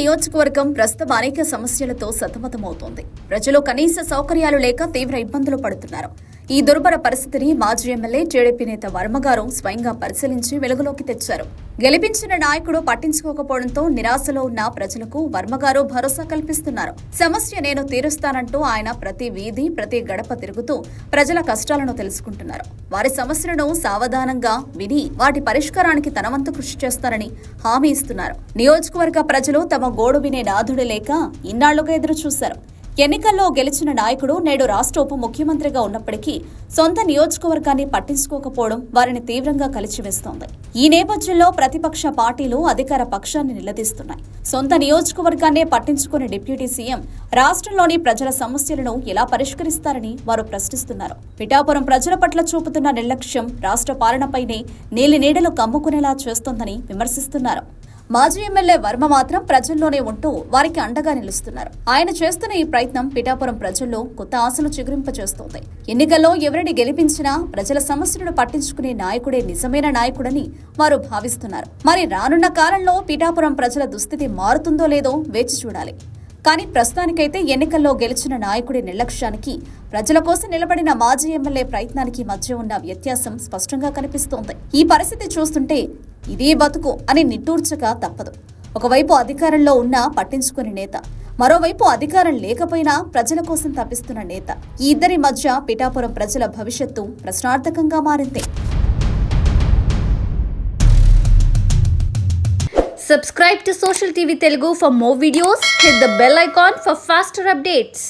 నియోజకవర్గం ప్రస్తుతం అనేక సమస్యలతో సతమతమవుతోంది. ప్రజలు కనీస సౌకర్యాలు లేక తీవ్ర ఇబ్బందులు పడుతున్నారు. ఈ దుర్భర పరిస్థితిని మాజీ ఎమ్మెల్యే టీడీపీ నేత వర్మగారు స్వయంగా పరిశీలించి వెలుగులోకి తెచ్చారు. గెలిపించిన నాయకుడు పట్టించుకోకపోవడంతో నిరాశలో ఉన్న ప్రజలకు వర్మగారు భరోసా కల్పిస్తున్నారు. సమస్య నేను తీరుస్తానంటూ ఆయన ప్రతి వీధి ప్రతి గడప తిరుగుతూ ప్రజల కష్టాలను తెలుసుకుంటున్నారు. వారి సమస్యలను సావధానంగా విని వాటి పరిష్కారానికి తనవంతు కృషి చేస్తారని హామీ ఇస్తున్నారు. నియోజకవర్గ ప్రజలు తమ గోడు వినే నాథుడు లేక ఇన్నాళ్ళుగా ఎదురు చూశారు ఎన్నికల్లో గెలిచిన నాయకుడు నేడు రాష్ట్ర ఉప ముఖ్యమంత్రిగా ఉన్నప్పటికీ సొంత నియోజకవర్గాన్ని పట్టించుకోకపోవడం వారిని తీవ్రంగా కలిచివేస్తోంది. ఈ నేపథ్యంలో ప్రతిపక్ష పార్టీలు అధికార పక్షాన్ని నిలదీస్తున్నాయి. సొంత నియోజకవర్గాన్నే పట్టించుకునే డిప్యూటీ సీఎం రాష్ట్రంలోని ప్రజల సమస్యలను ఎలా పరిష్కరిస్తారని వారు ప్రశ్నిస్తున్నారు. పిఠాపురం ప్రజల పట్ల చూపుతున్న నిర్లక్ష్యం రాష్ట్ర పాలనపైనే నీలి నీడలు కమ్ముకునేలా చేస్తోందని విమర్శిస్తున్నారు. మాజీ ఎమ్మెల్యే వర్మ మాత్రం ప్రజల్లోనే ఉంటూ వారికి అండగా నిలుస్తున్నారు. ఆయన చేస్తున్న ఈ ప్రయత్నం పిఠాపురం ప్రజల్లో కొత్త ఆశలు చిగురింపచేస్తోంది. ఎన్నికల్లో ఎవరిని గెలిపించినా ప్రజల సమస్యలను పట్టించుకునే నాయకుడే నిజమైన నాయకుడని వారు భావిస్తున్నారు. మరి రానున్న కాలంలో పిఠాపురం ప్రజల దుస్థితి మారుతుందో లేదో వేచి చూడాలి. కానీ ప్రస్తుతానికైతే ఎన్నికల్లో గెలిచిన నాయకుడి నిర్లక్ష్యానికి ప్రజల కోసం నిలబడిన మాజీ ఎమ్మెల్యే ప్రయత్నానికి మధ్య ఉన్న వ్యత్యాసం స్పష్టంగా కనిపిస్తోంది. ఈ పరిస్థితి చూస్తుంటే ఇదే బతుకు అని నిట్టూర్చక తప్పదు. ఒకవైపు అధికారంలో ఉన్నా పట్టించుకుని నేత మరోవైపు అధికారం లేకపోయినా ప్రజల కోసం తప్పిస్తున్న నేత. ఈ ఇద్దరి మధ్య పిఠాపురం ప్రజల భవిష్యత్తు ప్రశ్నార్థకంగా మారింది. Subscribe to Social TV Telugu for more videos hit the bell icon for faster updates